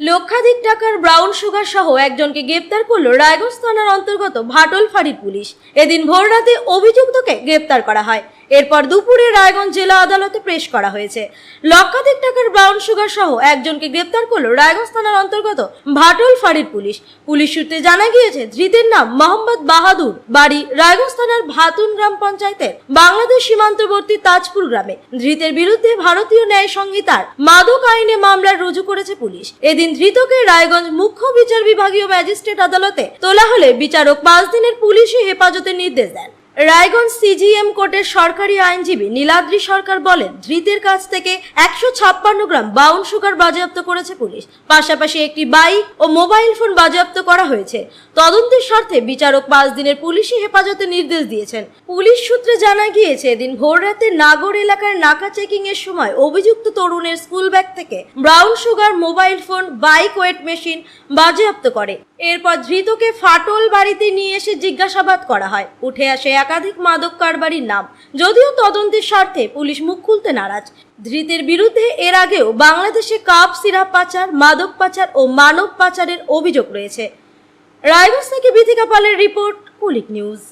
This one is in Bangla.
লক্ষাধিক টাকার ব্রাউন সুগার সহ একজনকে গ্রেপ্তার করল রায়গঞ্জ থানার অন্তর্গত ভাটল ফাঁড়ির পুলিশ। এদিন ভোররাতে অভিযুক্তকে গ্রেপ্তার করা হয়। এরপর দুপুরে রায়গঞ্জ জেলা আদালতে পেশ করা হয়েছে। লক্ষাধিক টাকার ব্রাউন সুগার সহ একজনকে গ্রেপ্তার করল রায়গঞ্জ থানার অন্তর্গত ভাটল ফাঁড়ির পুলিশ। পুলিশ সূত্রে জানা গিয়েছে, ধৃতের নাম মোহাম্মদ বাহাদুর, বাড়ি রায়গঞ্জ থানার ভাতুন গ্রাম পঞ্চায়েতের বাংলাদেশ সীমান্তবর্তী তাজপুর গ্রামে। ধৃতের বিরুদ্ধে ভারতীয় ন্যায় সংহিতার মাদক আইনে মামলা রুজু করেছে পুলিশ। এদিন ধৃতকে রায়গঞ্জ মুখ্য বিচার বিভাগীয় ম্যাজিস্ট্রেট আদালতে তোলা হলে বিচারক পাঁচ দিনের পুলিশি হেফাজতের নির্দেশ দেন। রায়গঞ্জ সিজিএম কোর্টের সরকারি আইনজীবী নীলাদ্রি সরকার বলেন, ধৃতের কাছ থেকে একশো ছাপ্পান্ন গ্রাম বাউন সুগার বাজেয়াপ্ত করেছে পুলিশ। পাশাপাশি একটি বাইক ও মোবাইল ফোন বাজেয়াপ্ত করা হয়েছে। তদন্তের স্বার্থে বিচারক পাঁচ দিনের পুলিশি হেফাজতে নির্দেশ দিয়েছেন। পুলিশ সূত্রে জানা গিয়েছে, এদিন ভোররাতে নাগর এলাকার নাকা চেকিং এর সময় অভিযুক্ত তরুণের স্কুল ব্যাগ থেকে brown sugar mobile phone, bike, weight machine বাজেয়াপ্ত করে। এরপর ধৃতকে ফাটল বাড়িতে নিয়ে এসে জিজ্ঞাসাবাদ করা হয়। উঠে আসে একাধিক মাদক কারবারির নাম। যদিও তদন্তের স্বার্থে পুলিশ মুখ খুলতে নারাজ। ধৃতের বিরুদ্ধে এর আগেও বাংলাদেশে কাপ, সিরাপ পাচার, মাদক পাচার ও মানব পাচারের অভিযোগ রয়েছে। রায়গঞ্জ থেকে বিথিকা পালের রিপোর্ট পুলিক নিউজ।